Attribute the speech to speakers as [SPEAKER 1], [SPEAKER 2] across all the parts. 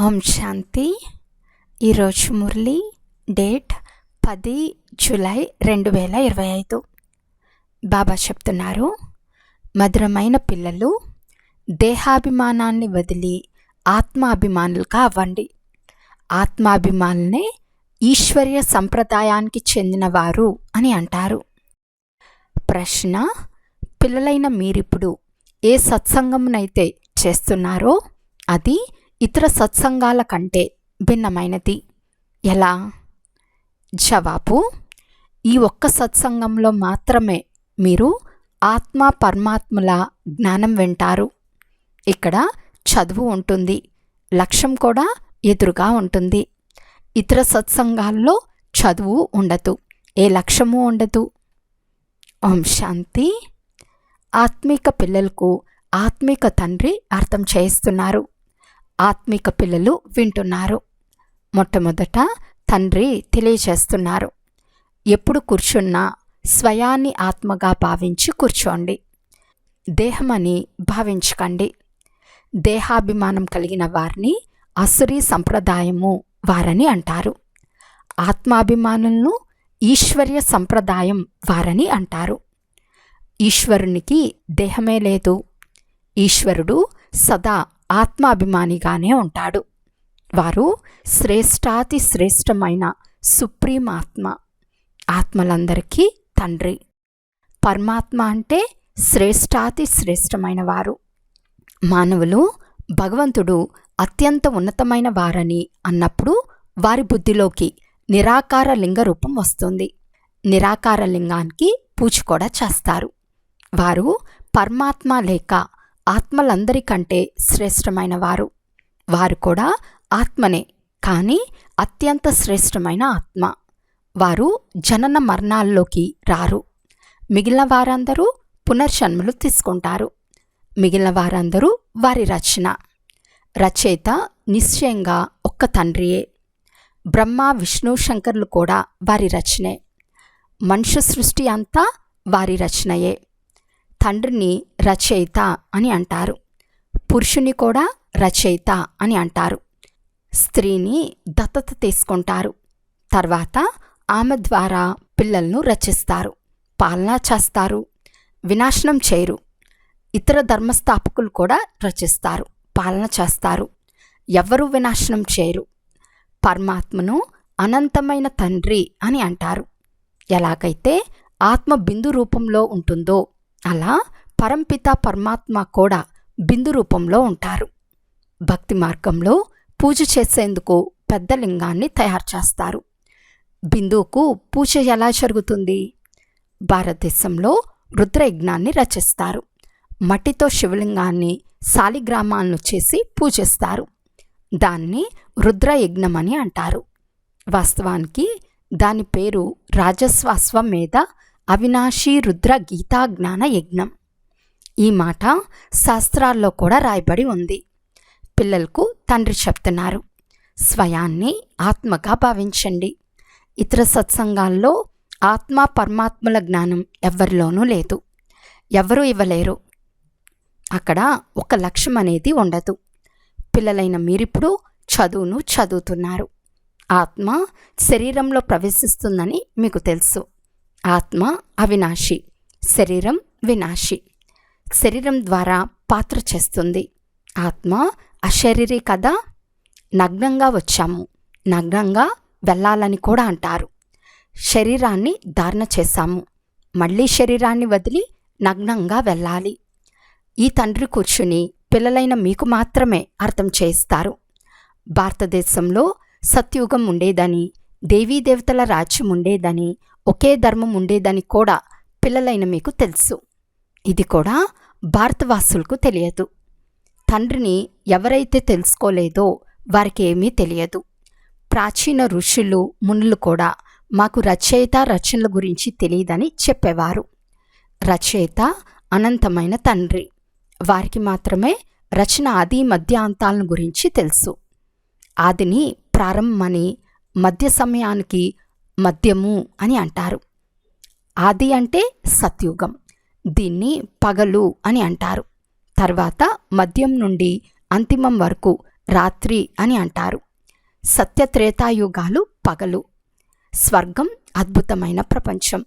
[SPEAKER 1] ఓం శాంతి. ఈరోజు మురళి డేట్ పది జూలై రెండు వేల ఇరవై ఐదు. బాబా చెప్తున్నారు మధురమైన పిల్లలు దేహాభిమానాన్ని వదిలి ఆత్మాభిమానులుగా అవ్వండి ఆత్మాభిమానులనే ఈశ్వర్య సంప్రదాయానికి చెందినవారు అని అంటారు. ప్రశ్న పిల్లలైన మీరిప్పుడు ఏ సత్సంగమునైతే చేస్తున్నారో అది ఇతర సత్సంగాల కంటే భిన్నమైనది. ఎలా? జవాబు ఈ ఒక్క సత్సంగంలో మాత్రమే మీరు ఆత్మ పరమాత్మల జ్ఞానం వింటారు. ఇక్కడ చదువు ఉంటుంది లక్ష్యం కూడా ఎదురుగా ఉంటుంది. ఇతర సత్సంగాల్లో చదువు ఉండదు ఏ లక్ష్యము ఉండదు. ఓం శాంతి. ఆత్మిక పిల్లలకు ఆత్మిక తండ్రి అర్థం చేస్తున్నారు ఆత్మిక పిల్లలు వింటున్నారు. మొట్టమొదట తండ్రి తెలియచేస్తున్నారు ఎప్పుడు కూర్చున్నా స్వయాన్ని ఆత్మగా భావించి కూర్చోండి. దేహమని భావించకండి. దేహాభిమానం కలిగిన వారిని అసురీ సంప్రదాయము వారని అంటారు. ఆత్మాభిమానులను ఈశ్వర్య సంప్రదాయం వారని అంటారు. ఈశ్వరునికి దేహమే లేదు. ఈశ్వరుడు సదా ఆత్మాభిమానిగానే ఉంటాడు. వారు శ్రేష్టాతి శ్రేష్టమైన సుప్రీం ఆత్మ ఆత్మలందరికీ తండ్రి. పరమాత్మ అంటే శ్రేష్టాతి శ్రేష్టమైన వారు. మానవులు భగవంతుడు అత్యంత ఉన్నతమైన వారని అన్నప్పుడు వారి బుద్ధిలోకి నిరాకార లింగ రూపం వస్తుంది. నిరాకార లింగానికి పూజ కూడా చేస్తారు. వారు పరమాత్మ లేక ఆత్మలందరికంటే శ్రేష్టమైన వారు వారు కూడా ఆత్మనే కానీ అత్యంత శ్రేష్టమైన ఆత్మ. వారు జనన మరణాల్లోకి రారు. మిగిలిన వారందరూ పునర్జన్మలు తీసుకుంటారు. మిగిలిన వారందరూ వారి రచన రచయిత నిశ్చయంగా ఒక్క తండ్రియే. బ్రహ్మ విష్ణు శంకర్లు కూడా వారి రచనే. మనుష్య సృష్టి అంతా వారి రచనయే. తండ్రిని రచయిత అని అంటారు. పురుషుని కూడా రచయిత అని అంటారు. స్త్రీని దత్తత తీసుకుంటారు. తర్వాత ఆమె ద్వారా పిల్లలను రచిస్తారు. పాలన చేస్తారు. వినాశనం చేయరు. ఇతర ధర్మస్థాపకులు కూడా రచిస్తారు. పాలన చేస్తారు. ఎవరు వినాశనం చేయరు. పరమాత్మను అనంతమైన తండ్రి అని అంటారు. ఎలాగైతే ఆత్మ బిందు రూపంలో ఉంటుందో అలా పరంపిత పరమాత్మ కూడా బిందు రూపంలో ఉంటారు. భక్తి మార్గంలో పూజ చేసేందుకు పెద్ద లింగాన్ని తయారు చేస్తారు. బిందువుకు పూజ ఎలా జరుగుతుంది? భారతదేశంలో రుద్రయజ్ఞాన్ని రచిస్తారు. మట్టితో శివలింగాన్ని శాలిగ్రామాలను చేసి పూజిస్తారు. దాన్ని రుద్రయజ్ఞమని అంటారు. వాస్తవానికి దాని పేరు రాజస్వాశ్వమేధ అవినాశీ రుద్ర గీతా జ్ఞాన యజ్ఞం. ఈ మాట శాస్త్రాల్లో కూడా రాయబడి ఉంది. పిల్లలకు తండ్రి చెప్తున్నారు స్వయాన్ని ఆత్మగా భావించండి. ఇతర సత్సంగాల్లో ఆత్మ పరమాత్మల జ్ఞానం ఎవరిలోనూ లేదు. ఎవరూ ఇవ్వలేరు. అక్కడ ఒక లక్ష్యం అనేది ఉండదు. పిల్లలైన మీరిప్పుడు చదువును చదువుతున్నారు. ఆత్మ శరీరంలో ప్రవేశిస్తుందని మీకు తెలుసు. ఆత్మ అవినాశి శరీరం వినాశి. శరీరం ద్వారా పాత్ర చేస్తుంది. ఆత్మ అశరీరి కదా నగ్నంగా వచ్చాము. నగ్నంగా వెళ్ళాలని కూడా అంటారు. శరీరాన్ని ధారణ చేశాము. మళ్ళీ శరీరాన్ని వదిలి నగ్నంగా వెళ్ళాలి. ఈ తండ్రి కూర్చుని పిల్లలైన మీకు మాత్రమే అర్థం చేయిస్తారు. భారతదేశంలో సత్యుగం ఉండేదని దేవీదేవతల రాజ్యం ఉండేదని ఒకే ధర్మం ఉండేదని కూడా పిల్లలైన మీకు తెలుసు. ఇది కూడా భారతవాసులకు తెలియదు. తండ్రిని ఎవరైతే తెలుసుకోలేదో వారికి ఏమీ తెలియదు. ప్రాచీన ఋషులు మునులు కూడా మాకు రచయిత రచనల గురించి తెలియదని చెప్పేవారు. రచయిత అనంతమైన తండ్రి. వారికి మాత్రమే రచన ఆది మధ్యాంతాలను గురించి తెలుసు. ఆదిని ప్రారంభమని మధ్య సమయానికి మద్యము అని అంటారు. ఆది అంటే సత్యుగం. దీన్ని పగలు అని అంటారు. తర్వాత మద్యం నుండి అంతిమం వరకు రాత్రి అని అంటారు. సత్యత్రేతాయుగాలు పగలు. స్వర్గం అద్భుతమైన ప్రపంచం.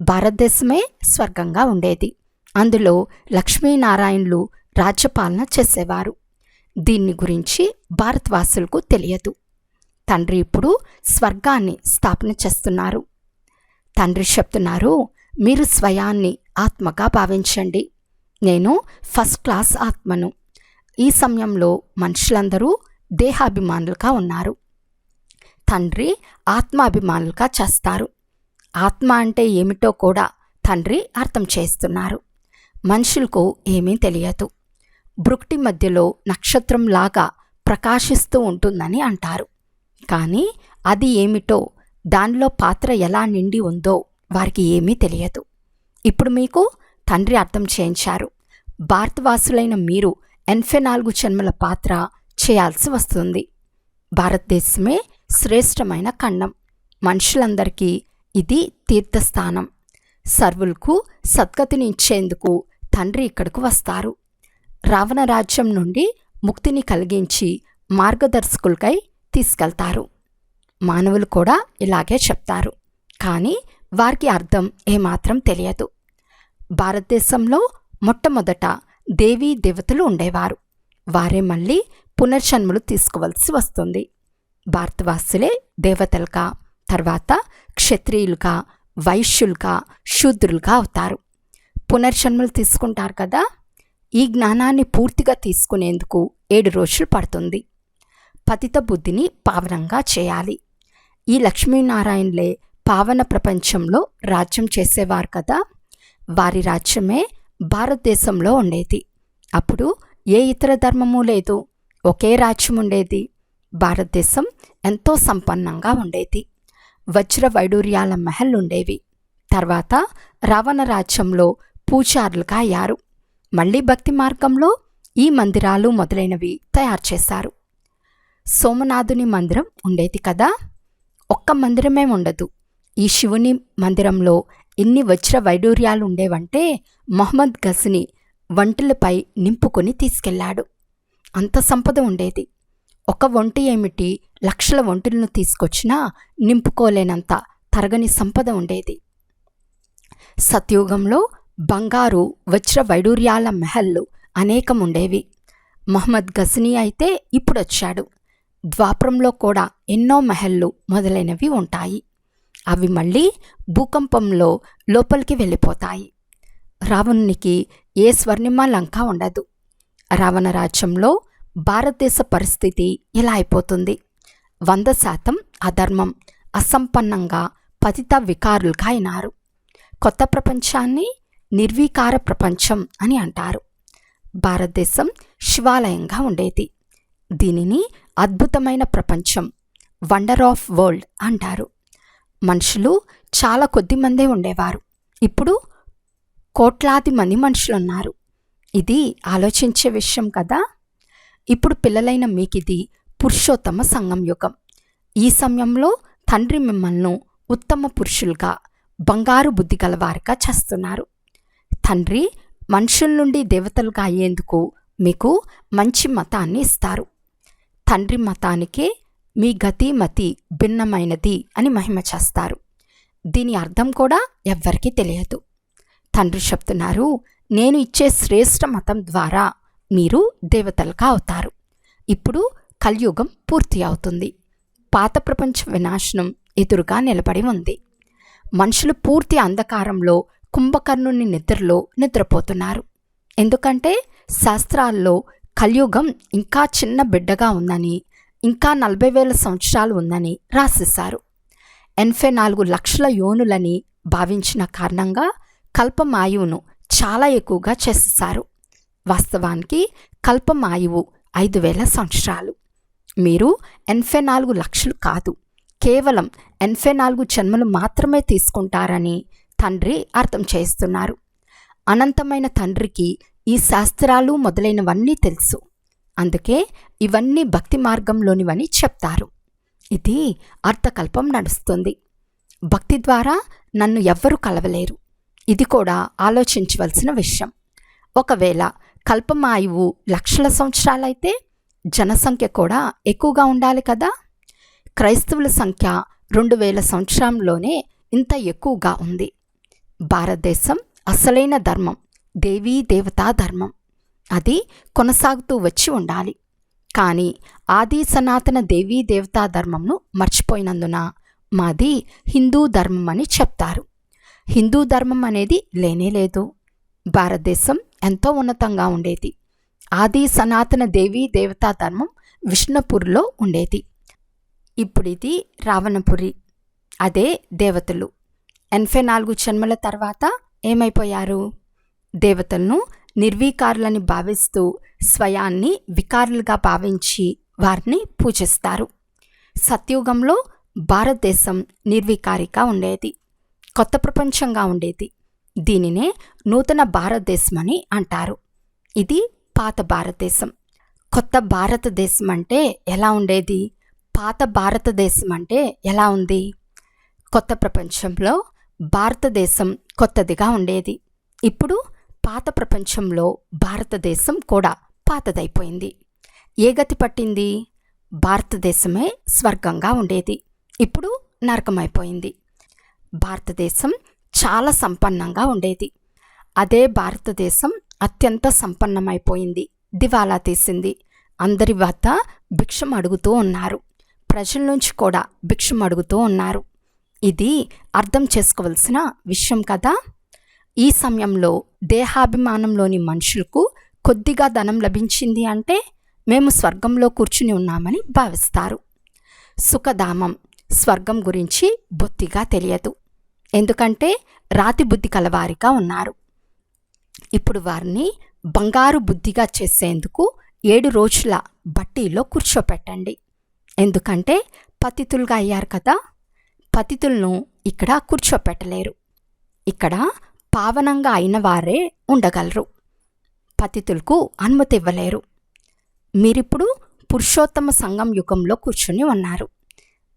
[SPEAKER 1] భారతదేశమే స్వర్గంగా ఉండేది. అందులో లక్ష్మీనారాయణులు రాజ్యపాలన చేసేవారు. దీన్ని గురించి భారతవాసులకు తెలియదు. తండ్రి ఇప్పుడు స్వర్గాన్ని స్థాపన చేస్తున్నారు. తండ్రి చెప్తున్నారు మీరు స్వయాన్ని ఆత్మగా భావించండి. నేను ఫస్ట్ క్లాస్ ఆత్మను. ఈ సమయంలో మనుషులందరూ దేహాభిమానులుగా ఉన్నారు. తండ్రి ఆత్మాభిమానులుగా చేస్తారు. ఆత్మ అంటే ఏమిటో కూడా తండ్రి అర్థం చేస్తున్నారు. మనుషులకు ఏమీ తెలియదు. బ్రుక్టి మధ్యలో నక్షత్రంలాగా ప్రకాశిస్తూ ఉంటుందని అంటారు. కానీ అది ఏమిటో దానిలో పాత్ర ఎలా నిండి ఉందో వారికి ఏమీ తెలియదు. ఇప్పుడు మీకు తండ్రి అర్థం చేయించారు. భారతవాసులైన మీరు ఎనభై నాలుగు జన్మల పాత్ర చేయాల్సి వస్తుంది. భారతదేశమే శ్రేష్టమైన ఖండం. మనుషులందరికీ ఇది తీర్థస్థానం. సర్వులకు సద్గతిని ఇచ్చేందుకు తండ్రి ఇక్కడకు వస్తారు. రావణ రాజ్యం నుండి ముక్తిని కలిగించి మార్గదర్శకులకై తీసుకెళ్తారు. మానవులు కూడా ఇలాగే చెప్తారు. కానీ వారికి అర్థం ఏమాత్రం తెలియదు. భారతదేశంలో మొట్టమొదట దేవీ దేవతలు ఉండేవారు. వారే మళ్ళీ పునర్జన్మలు తీసుకోవలసి వస్తుంది. భారతవాసులే దేవతలుగా తర్వాత క్షత్రియులుగా వైశ్యులుగా శూద్రులుగా అవుతారు. పునర్జన్మలు తీసుకుంటారు కదా? ఈ జ్ఞానాన్ని పూర్తిగా తీసుకునేందుకు ఏడు రోజులు పడుతుంది. పతిత బుద్ధిని పావనంగా చేయాలి. ఈ లక్ష్మీనారాయణలే పావన ప్రపంచంలో రాజ్యం చేసేవారు కదా. వారి రాజ్యమే భారతదేశంలో ఉండేది. అప్పుడు ఏ ఇతర ధర్మము లేదు. ఒకే రాజ్యం ఉండేది. భారతదేశం ఎంతో సంపన్నంగా ఉండేది. వజ్ర వైడూర్యాల మహల్ ఉండేవి. తర్వాత రావణ రాజ్యంలో పూజారులుగా అయ్యారు. మళ్ళీ భక్తి మార్గంలో ఈ మందిరాలు మొదలైనవి తయారు చేశారు. సోమనాథుని మందిరం ఉండేది కదా? ఒక్క మందిరమే ఉండదు. ఈ శివుని మందిరంలో ఎన్ని వజ్ర వైడూర్యాలు ఉండేవంటే మొహమ్మద్ గజ్ని వంటలపై నింపుకొని తీసుకెళ్ళాడు. అంత సంపద ఉండేది. ఒక వంటి ఏమిటి లక్షల వంటలను తీసుకొచ్చినా నింపుకోలేనంత తరగని సంపద ఉండేది. సత్యుగంలో బంగారు వజ్ర వైడూర్యాల మెహల్లు అనేకం ఉండేవి మహమ్మద్ గజ్ని అయితే ఇప్పుడొచ్చాడు. ద్వాపరంలో కూడా ఎన్నో మహళ్ళు మొదలైనవి ఉంటాయి. అవి మళ్ళీ భూకంపంలో లోపలికి వెళ్ళిపోతాయి. రావణునికి ఏ స్వర్ణిమ లంక ఉండదు. రావణ రాజ్యంలో భారతదేశ పరిస్థితి ఇలా అయిపోతుంది? వంద శాతం అధర్మం అసంపన్నంగా పతిత వికారులుగా అయినారు. కొత్త ప్రపంచాన్ని నిర్వీకార ప్రపంచం అని అంటారు. భారతదేశం శివాలయంగా ఉండేది. దీనిని అద్భుతమైన ప్రపంచం. వండర్ ఆఫ్ వరల్డ్ అంటారు. మనుషులు చాలా కొద్ది మందే ఉండేవారు. ఇప్పుడు కోట్లాది మంది మనుషులు ఉన్నారు ఇది ఆలోచించే విషయం కదా? ఇప్పుడు పిల్లలైన మీకిది పురుషోత్తమ సంఘం యుగం. ఈ సమయంలో తండ్రి మిమ్మల్ని ఉత్తమ పురుషులుగా బంగారు బుద్ధి గలవారిగా చేస్తున్నారు. తండ్రి మనుషుల నుండి దేవతలుగా అయ్యేందుకు మీకు మంచి మతాన్ని ఇస్తారు. తండ్రి మతానికే మీ గతి మతి భిన్నమైనది అని మహిమ చేస్తారు. దీని అర్థం కూడా ఎవ్వరికీ తెలియదు. తండ్రి చెప్తున్నారు నేను ఇచ్చే శ్రేష్ఠ మతం ద్వారా మీరు దేవతలుగా అవుతారు. ఇప్పుడు కలియుగం పూర్తి అవుతుంది. పాత ప్రపంచ వినాశనం ఎదురుగా నిలబడి ఉంది. మనుషులు పూర్తి అంధకారంలో కుంభకర్ణుని నిద్రలో నిద్రపోతున్నారు. ఎందుకంటే శాస్త్రాల్లో కలియుగం ఇంకా చిన్న బిడ్డగా ఉందని ఇంకా నలభై వేల సంవత్సరాలు ఉందని రాసేశారు. ఎనభై నాలుగు లక్షల యోనులని భావించిన కారణంగా కల్పమాయువును చాలా ఎక్కువగా చేసేశారు. వాస్తవానికి కల్పమాయువు ఐదు వేల సంవత్సరాలు. మీరు ఎనభై నాలుగు లక్షలు కాదు కేవలం ఎనభై నాలుగు జన్మలు మాత్రమే తీసుకుంటారని తండ్రి అర్థం చేస్తున్నారు. అనంతమైన తండ్రికి ఈ శాస్త్రాలు మొదలైనవన్నీ తెలుసు. అందుకే ఇవన్నీ భక్తి మార్గంలోనివని చెప్తారు. ఇది అర్థకల్పం నడుస్తుంది. భక్తి ద్వారా నన్ను ఎవ్వరూ కలవలేరు. ఇది కూడా ఆలోచించవలసిన విషయం. ఒకవేళ కల్పమాయువు లక్షల సంవత్సరాలైతే జనసంఖ్య కూడా ఎక్కువగా ఉండాలి కదా? క్రైస్తవుల సంఖ్య రెండు వేల సంవత్సరంలోనే ఇంత ఎక్కువగా ఉంది. భారతదేశం అసలైన ధర్మం. దేవీ దేవతా ధర్మం. అది కొనసాగుతూ వచ్చి ఉండాలి. కానీ ఆది సనాతన దేవీ దేవతా ధర్మంను మర్చిపోయినందున మాది హిందూ ధర్మం అని చెప్తారు. హిందూ ధర్మం అనేది లేనే లేదు. భారతదేశం ఎంతో ఉన్నతంగా ఉండేది. ఆది సనాతన దేవీ దేవతా ధర్మం విష్ణుపూర్లో ఉండేది. ఇప్పుడు ఇది రావణపురి. అదే దేవతలు. ఎనభై నాలుగు జన్మల తర్వాత ఏమైపోయారు? దేవతలను నిర్వీకారులని భావిస్తూ స్వయాన్ని వికారులుగా భావించి వారిని పూజిస్తారు. సత్యుగంలో భారతదేశం నిర్వీకారిగా ఉండేది. కొత్త ప్రపంచంగా ఉండేది. దీనినే నూతన భారతదేశం అని అంటారు. ఇది పాత భారతదేశం. కొత్త భారతదేశం అంటే ఎలా ఉండేది? పాత భారతదేశం అంటే ఎలా ఉంది? కొత్త ప్రపంచంలో భారతదేశం కొత్తదిగా ఉండేది. ఇప్పుడు పాత ప్రపంచంలో భారతదేశం కూడా పాతదైపోయింది. ఏ గతి పట్టింది? భారతదేశమే స్వర్గంగా ఉండేది. ఇప్పుడు నరకమైపోయింది. భారతదేశం చాలా సంపన్నంగా ఉండేది. అదే భారతదేశం అత్యంత సంపన్నమైపోయింది. దివాలా తీసింది. అందరి వద్ద భిక్షం అడుగుతూ ఉన్నారు. ప్రజల నుంచి కూడా భిక్షం అడుగుతూ ఉన్నారు. ఇది అర్థం చేసుకోవలసిన విషయం కదా? ఈ సమయంలో దేహాభిమానంలోని మనుషులకు కొద్దిగా ధనం లభించింది అంటే మేము స్వర్గంలో కూర్చుని ఉన్నామని భావిస్తారు. సుఖధామం స్వర్గం గురించి బొత్తిగా తెలియదు. ఎందుకంటే రాతి బుద్ధి కలవారిగా ఉన్నారు. ఇప్పుడు వారిని బంగారు బుద్ధిగా చేసేందుకు ఏడు రోజుల బట్టీలో కూర్చోపెట్టండి. ఎందుకంటే పతితులుగా అయ్యారు కదా పతితులను ఇక్కడ కూర్చోపెట్టలేరు. ఇక్కడ పావనంగా అయిన వారే ఉండగలరు. పతితులకు అనుమతి ఇవ్వలేరు మీరిప్పుడు పురుషోత్తమ సంఘం యుగంలో కూర్చుని ఉన్నారు.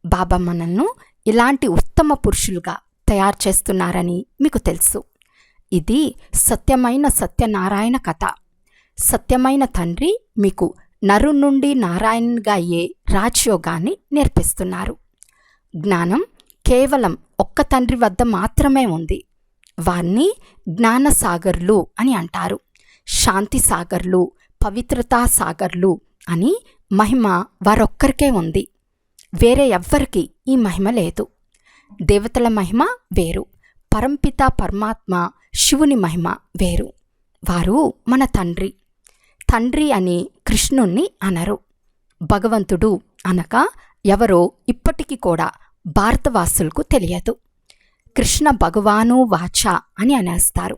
[SPEAKER 1] బాబా మనల్ని ఇలాంటి ఉత్తమ పురుషులుగా తయారు చేస్తున్నారని మీకు తెలుసు. ఇది సత్యమైన సత్యనారాయణ కథ. సత్యమైన తండ్రి మీకు నరు నుండి నారాయణగా అయ్యే రాజయోగాన్ని నేర్పిస్తున్నారు. జ్ఞానం కేవలం ఒక్క తండ్రి వద్ద మాత్రమే ఉంది. వారిని జ్ఞానసాగర్లు అని అంటారు. శాంతి సాగర్లు పవిత్రతా సాగర్లు అని మహిమ వారొక్కరికే ఉంది. వేరే ఎవ్వరికి ఈ మహిమ లేదు. దేవతల మహిమ వేరు. పరంపిత పరమాత్మ శివుని మహిమ వేరు. వారు మన తండ్రి. తండ్రి అని కృష్ణుణ్ణి అనరు. భగవంతుడు అనగా ఎవరో ఇప్పటికీ కూడా భారతవాసులకు తెలియదు. కృష్ణ భగవాను వాచ అని అనేస్తారు.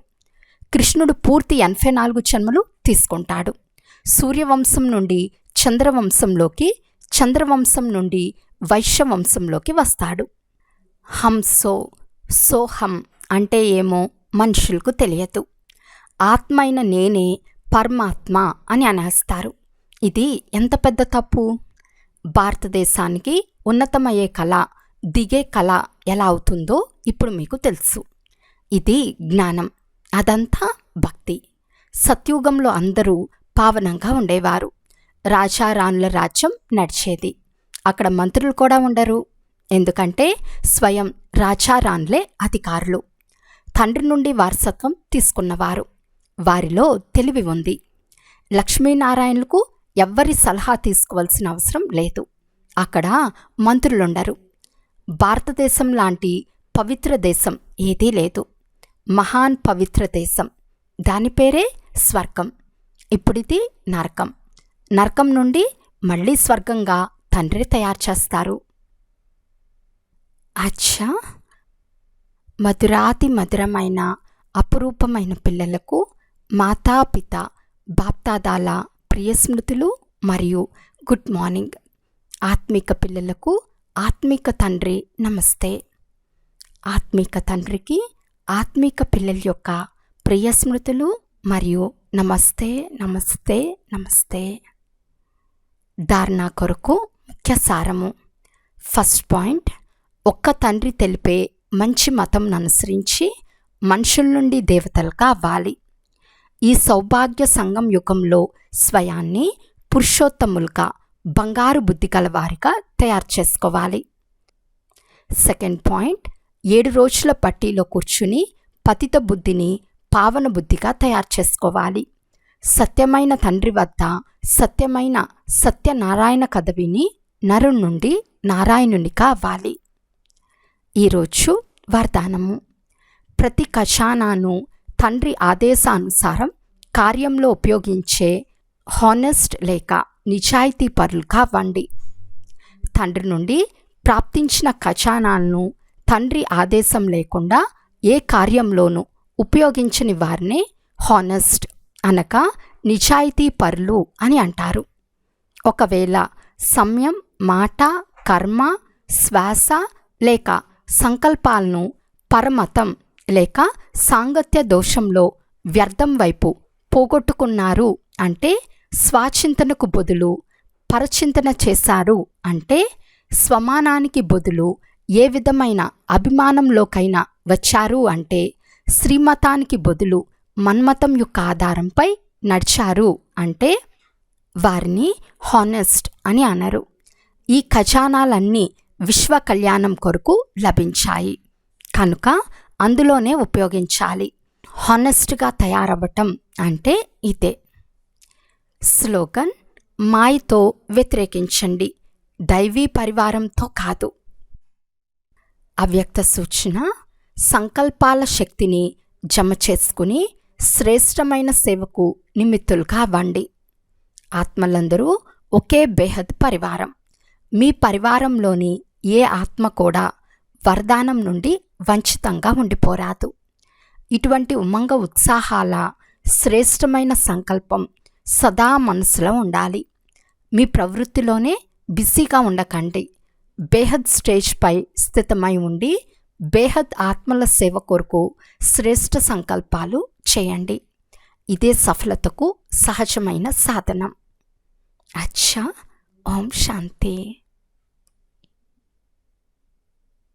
[SPEAKER 1] కృష్ణుడు పూర్తి ఎనభై నాలుగు జన్మలు తీసుకుంటాడు. సూర్యవంశం నుండి చంద్రవంశంలోకి చంద్రవంశం నుండి వైశ్యవంశంలోకి వస్తాడు. హంసో సోహం అంటే ఏమో మనుషులకు తెలియదు. ఆత్మైన నేనే పరమాత్మ అని అనేస్తారు. ఇది ఎంత పెద్ద తప్పు? భారతదేశానికి ఉన్నతమయ్యే కళ దిగే కళ ఎలా అవుతుందో ఇప్పుడు మీకు తెలుసు. ఇది జ్ఞానం అదంతా భక్తి. సత్యుగంలో అందరూ పావనంగా ఉండేవారు. రాజారాణుల రాజ్యం నడిచేది. అక్కడ మంత్రులు కూడా ఉండరు. ఎందుకంటే స్వయం రాజారాణులే అధికారులు. తండ్రి నుండి వారసత్వం తీసుకున్నవారు. వారిలో తెలివి ఉంది. లక్ష్మీనారాయణలకు ఎవ్వరి సలహా తీసుకోవాల్సిన అవసరం లేదు. అక్కడ మంత్రులుండరు. భారతదేశం లాంటి పవిత్ర దేశం ఏదీ లేదు. మహాన్ పవిత్ర దేశం. దాని పేరే స్వర్గం. ఇప్పుడిది నరకం. నరకం నుండి మళ్ళీ స్వర్గంగా తండ్రి తయారు చేస్తారు. అచ్చా! మధురాతి మధురమైన అపురూపమైన పిల్లలకు మాతాపిత బాప్తాదాల ప్రియ స్మృతులు మరియు గుడ్ మార్నింగ్. ఆత్మిక పిల్లలకు ఆత్మిక తండ్రి నమస్తే. ఆత్మిక తండ్రికి ఆత్మిక పిల్లల యొక్క ప్రియ స్మృతులు మరియు నమస్తే నమస్తే నమస్తే. ధారణ కొరకు ముఖ్య సారము. ఫస్ట్ పాయింట్ ఒక్క తండ్రి తెలిపే మంచి మతం అనుసరించి మనుషుల నుండి దేవతలుగా అవ్వాలి ఈ సౌభాగ్య సంఘం యుగంలో స్వయాన్ని పురుషోత్తములుగా బంగారు బుద్ధి గలవారిగా తయారు చేసుకోవాలి. సెకండ్ పాయింట్ ఏడు రోజుల పట్టీలో కూర్చుని పతిత బుద్ధిని పావన బుద్ధిగా తయారు చేసుకోవాలి. సత్యమైన తండ్రి వద్ద సత్యమైన సత్యనారాయణ కథ విని నరు నుండి నారాయణునిగా అవ్వాలి. ఈరోజు వరదానము. ప్రతి ఖజానాను తండ్రి ఆదేశానుసారం కార్యంలో ఉపయోగించే హానెస్ట్ లేక నిజాయితీ పరులుగా అవ్వండి తండ్రి నుండి ప్రాప్తించిన ఖజానాలను తండ్రి ఆదేశం లేకుండా ఏ కార్యంలోనూ ఉపయోగించని వారినే హానెస్ట్ అనగా నిజాయితీ పరులు అని అంటారు. ఒకవేళ సమయం మాట కర్మ శ్వాస లేక సంకల్పాలను పరమతం లేక సాంగత్య దోషంలో వ్యర్థం వైపు పోగొట్టుకున్నారు అంటే స్వాచింతనకు బదులు పరచింతన చేశారు అంటే స్వమానానికి బదులు ఏ విధమైన అభిమానంలోకైనా వచ్చారు అంటే శ్రీమతానికి బదులు మన్మతం యొక్క ఆధారంపై నడిచారు అంటే వారిని హానెస్ట్ అని అనరు. ఈ ఖజానాలన్నీ విశ్వ కళ్యాణం కొరకు లభించాయి. కనుక అందులోనే ఉపయోగించాలి. హానెస్ట్గా తయారవ్వటం అంటే ఇదే. స్లోగన్ మాయతో వ్యతిరేకించండి. దైవీ పరివారంతో కాదు. అవ్యక్త సూచన సంకల్పాల శక్తిని జమ చేసుకుని శ్రేష్టమైన సేవకు నిమిత్తులుగా అవ్వండి. ఆత్మలందరూ ఒకే బేహద్ పరివారం. మీ పరివారంలోని ఏ ఆత్మ కూడా వరదానం నుండి వంచితంగా ఉండిపోరాదు. ఇటువంటి ఉమంగ ఉత్సాహాల శ్రేష్టమైన సంకల్పం సదా మనసులో ఉండాలి. మీ ప్రవృత్తిలోనే బిజీగా ఉండకండి. బేహద్ స్టేజ్పై స్థితమై ఉండి బేహద్ ఆత్మల సేవ కొరకు శ్రేష్ట సంకల్పాలు చేయండి. ఇదే సఫలతకు సహజమైన సాధనం. అచ్చా ఓం శాంతి.